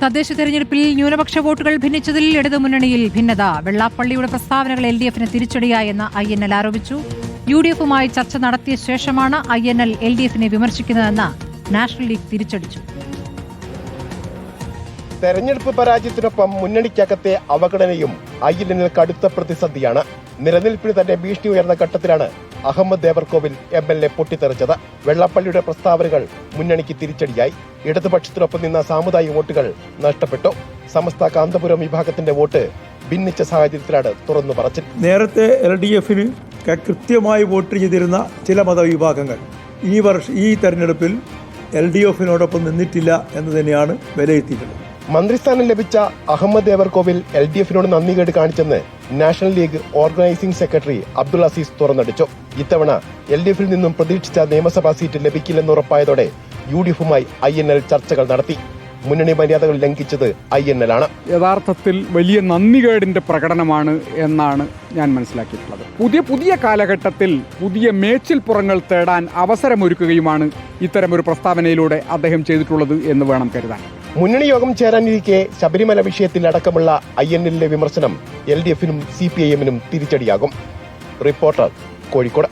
തദ്ദേശ തെരഞ്ഞെടുപ്പിൽ ന്യൂനപക്ഷ വോട്ടുകൾ ഭിന്നിച്ചതിൽ ഇടതുമുന്നണിയിൽ ഭിന്നത. വെള്ളാപ്പള്ളിയുടെ പ്രസ്താവനകൾ എൽ ഡി എഫിന് തിരിച്ചടിയായെന്ന് ഐ എൻ എൽ ആരോപിച്ചു. യു ഡി എഫുമായി ചർച്ച നടത്തിയ ശേഷമാണ് I N L L D എഫിനെ വിമർശിക്കുന്നതെന്ന് നാഷണൽ ലീഗ് തിരിച്ചടിച്ചു. തെരഞ്ഞെടുപ്പ് പരാജയത്തിനൊപ്പം മുന്നണിക്കകത്തെ അവഗണനയും ഐ എൻ എല്ലിൽ കടുത്ത പ്രതിസന്ധിയാണ്. നിലനിൽപ്പിന് തന്നെ ഭീഷണി ഉയർന്ന ഘട്ടത്തിലാണ് Ahammad Devarkovil M L A പൊട്ടിത്തെറിച്ചത്. വെള്ളപ്പള്ളിയുടെ പ്രസ്താവനകൾ മുന്നണിക്ക് തിരിച്ചടിയായി. ഇടതുപക്ഷത്തിനൊപ്പം നിന്ന സാമുദായിക വോട്ടുകൾ നഷ്ടപ്പെട്ടു. സമസ്ത കാന്തപുരം വിഭാഗത്തിന്റെ വോട്ട് ഭിന്നിച്ച സാഹചര്യത്തിലാണ് തുറന്നു പറച്ചിൽ. നേരത്തെ എൽ ഡി എഫിന് കൃത്യമായി വോട്ട് ചെയ്തിരുന്ന ചില മതവിഭാഗങ്ങൾ ഈ വർഷ ഈ തെരഞ്ഞെടുപ്പിൽ എൽ ഡി എഫിനോടൊപ്പം നിന്നിട്ടില്ല എന്ന് തന്നെയാണ് വിലയിരുത്തിയിട്ടുള്ളത്. മന്ത്രിസ്ഥാനം ലഭിച്ച അഹമ്മദ് ദേവർകോവിൽ എൽ ഡി എഫിനോട് നന്ദികേട് കാണിച്ചെന്ന് national league organising secretary Abdul Azeez തുറന്നടിച്ചു. ഇത്തവണ എൽ ഡി എഫിൽ നിന്നും പ്രതീക്ഷിച്ച നിയമസഭാ സീറ്റ് ലഭിക്കില്ലെന്ന് ഉറപ്പായതോടെ യു ഡി എഫുമായി ഐ എൻ എൽ ചർച്ചകൾ നടത്തി. മുന്നണി മര്യാദകൾ ലംഘിച്ചത് ഐ എൻ എൽ ആണ്. യഥാർത്ഥത്തിൽ വലിയ നന്ദികേടിന്റെ പ്രകടനമാണ് എന്നാണ് ഞാൻ മനസ്സിലാക്കിയിട്ടുള്ളത്. പുതിയ പുതിയ കാലഘട്ടത്തിൽ പുതിയ മേച്ചിൽപ്പുറങ്ങൾ തേടാൻ അവസരമൊരുക്കുകയുമാണ് ഇത്തരമൊരു പ്രസ്താവനയിലൂടെ അദ്ദേഹം ചെയ്തിട്ടുള്ളത് എന്ന് വേണം കരുതാൻ. മുന്നണി യോഗം ചേരാനിരിക്കെ ശബരിമല വിഷയത്തിൽ അടക്കമുള്ള ഐ എൻ എല്ലിലെ വിമർശനം എൽ ഡി എഫിനും സി പി ഐ എമ്മിനും തിരിച്ചടിയാകും. റിപ്പോർട്ടർ കോഴിക്കോട്.